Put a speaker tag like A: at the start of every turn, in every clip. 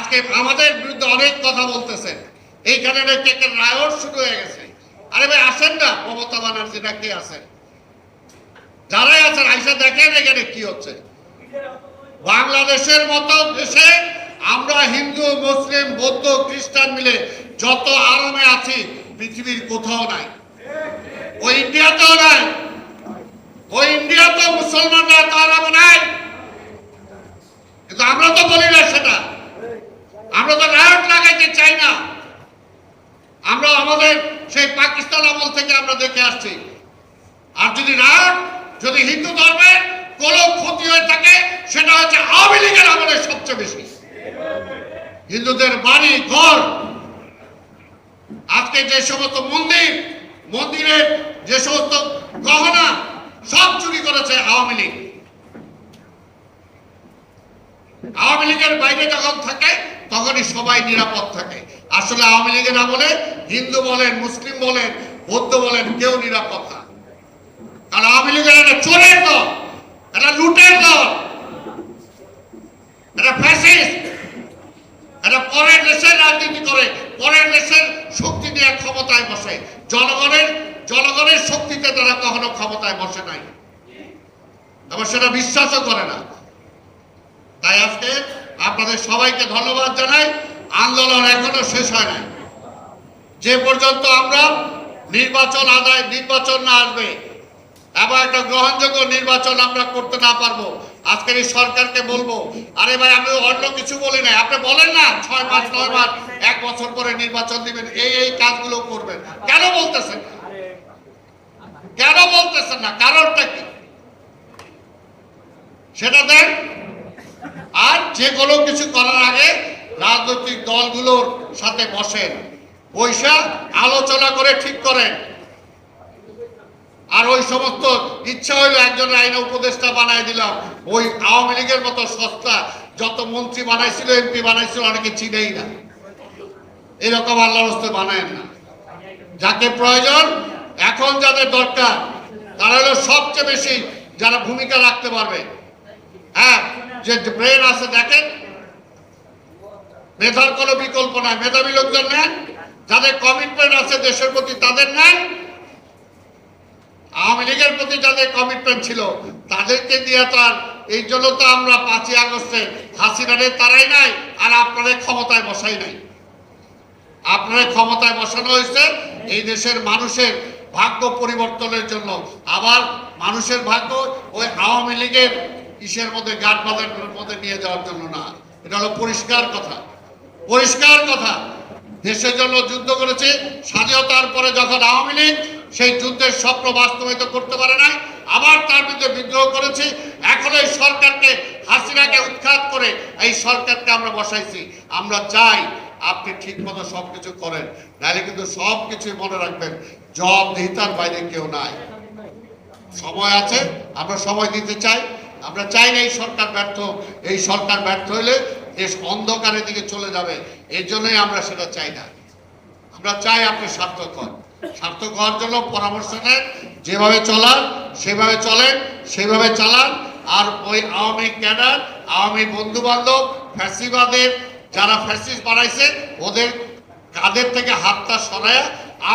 A: আজকে আমাদের বিরুদ্ধে অনেক কথা বলতেছেন। এইখানে নাকি রায়ট শুরু হয়ে গেছে। আরে ভাই, আসেন না, মমতা ব্যানার্জি না কে আছেন? যারাই আছেন, আইসা দেখেন এখানে কি হচ্ছে। বাংলাদেশের মতো দেশে আমরা হিন্দু, মুসলিম, বৌদ্ধ, খ্রিস্টান মিলে যত আরামে আছি, পৃথিবীর কোথাও নাই। ওই ইন্ডিয়াতেও নাই। ওই ইন্ডিয়াতেও মুসলমানরা এত আরামে নাই। কিন্তু আমরা তো বলি না সেটা। আমরা তো রায়ট লাগাইতে চাই না। আমরা আমাদের সেই পাকিস্তান আমল থেকে আমরা দেখে আসছি। আর যদি রায়ট যদি হিন্দু ধর্মের কোন ক্ষতি হয়ে থাকে, সেটা হচ্ছে আওয়ামী লীগের আমলে সবচেয়ে বেশি। হিন্দুদের বাড়ি, ঘর। আজকে যে সমস্ত মন্দির, মন্দিরের যে সমস্ত গহনা, সব চুরি করেছে আওয়ামী লীগ। আওয়ামী লীগের বাইরে যখন থাকে, তখনই সবাই নিরাপদ থাকে। আসলে আওয়ামী লীগের আমলে হিন্দু বলেন, মুসলিম বলেন, বৌদ্ধ বলেন, কেউ নিরাপদ না। কারণ আওয়ামী লীগের একটা চোরের দল একটা লুটের দল ফ্যাসিস্ট পরের দেশের রাজনীতি করে, পরের দেশের শক্তি দিয়ে ক্ষমতায় বসে। জনগণের জনগণের শক্তিতে তারা কখনো ক্ষমতায় বসে নাই। আবার সেটা বিশ্বাসও করে না। তাই আজকে আপনাদের সবাইকে ধন্যবাদ জানাই। আন্দোলন এখনও শেষ হয় নাই। যে পর্যন্ত আমরা নির্বাচন আদায়, নির্বাচন না আসবে এবং একটা গ্রহণযোগ্য নির্বাচন আমরা করতে না পারব। আজকের এই সরকারকে বলব, আরে ভাই, আমি অন্য কিছু বলি নাই। আপনি বলেন না, ছয় মাস, নয় মাস, এক বছর পরে নির্বাচন দিবেন, এই এই কাজগুলো করবেন। কেন বলতেছেন? কেন বলতেছেন না? কারণটা কি? সেটা আর যে কোনো কিছু করার আগে রাজনৈতিক দলগুলোর সাথে বসেন পয়সা আলোচনা করে ঠিক করেন। আর ওই সমস্ত ইচ্ছা হইল একজন আইন উপদেষ্টা বানাই দিলাম। ওই আওয়ামী লীগের মতো সস্তা যত মন্ত্রী বানাইছিল, এমপি বানাইছিল, অনেকে চিনেই না। এরকম আল্লাহ হস্তে বানায় না। যাকে প্রয়োজন, এখন যাদের দরকার, তারা হলো সবচেয়ে বেশি যারা ভূমিকা রাখতে পারবে। হ্যাঁ যে ব্রেন আছে দেখেন, মেধার কোনো বিকল্প নাই। মেধাবী লোকজন নেন, যাদের কমিটমেন্ট আছে দেশের প্রতি তাদের নেন। আওয়ামী লীগের প্রতি যাদের কমিটমেন্ট ছিল, তাদেরকে দিয়ে তো আর এই জন্য তো আমরা পাঁচই আগস্টে হাসিনারে তারাই নাই, আর আপনাদের ক্ষমতায় বসাই নাই। আপনাদের ক্ষমতায় বসানো হয়েছে, এই দেশের মানুষের ভাগ্য পরিবর্তনের জন্য। আবার মানুষের ভাগ্য ওই আওয়ামী লীগের ইসের মধ্যে গাঠ গাঠবাদের মধ্যে নিয়ে যাওয়ার জন্য না। এটা হলো পরিষ্কার কথা। পরিষ্কার কথা। দেশের জন্য যুদ্ধ করেছে, স্বাধীনতার পরে যখন আওয়ামী লীগ সেই যুদ্ধের স্বপ্ন বাস্তবায়িত করতে পারে নাই, আবার তার বিরুদ্ধে বিদ্রোহ করেছে। এখন এই সরকারকে, হাসিনাকে উৎখাত করে এই সরকারকে আমরা বসাইছি। আমরা চাই আপনি ঠিক মতো সবকিছু করেন, নাহলে কিন্তু সব কিছুই মনে রাখবেন, জবাবদিহিতার বাইরে কেউ নাই। সময় আছে, আমরা সময় দিতে চাই। আমরা চাই না এই সরকার ব্যর্থ এই সরকার ব্যর্থ হলে দেশ অন্ধকারের দিকে চলে যাবে। এই জন্যই আমরা সেটা চাই না। আমরা চাই আপনি সার্থক হন। সার্থক হওয়ার জন্য পরামর্শ নেন। যেভাবে চলান সেভাবে চলেন, সেভাবে চালান। আর ওই আওয়ামী ক্যাডার, আওয়ামী বন্ধু বান্ধব ফ্যাসিবাদের যারা ফ্যাসিস বানাইছে, ওদের কাদের থেকে হাতটা সরায়া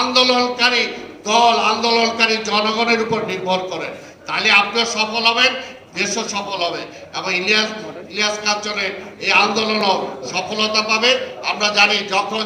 A: আন্দোলনকারী দল, আন্দোলনকারী জনগণের উপর নির্ভর করেন। তাহলে আপনিও সফল হবেন দেশও সফল হবে এবং ইলিয়াস ইলিয়াস কাঞ্চনের এই আন্দোলনও সফলতা পাবে। আমরা জানি যখন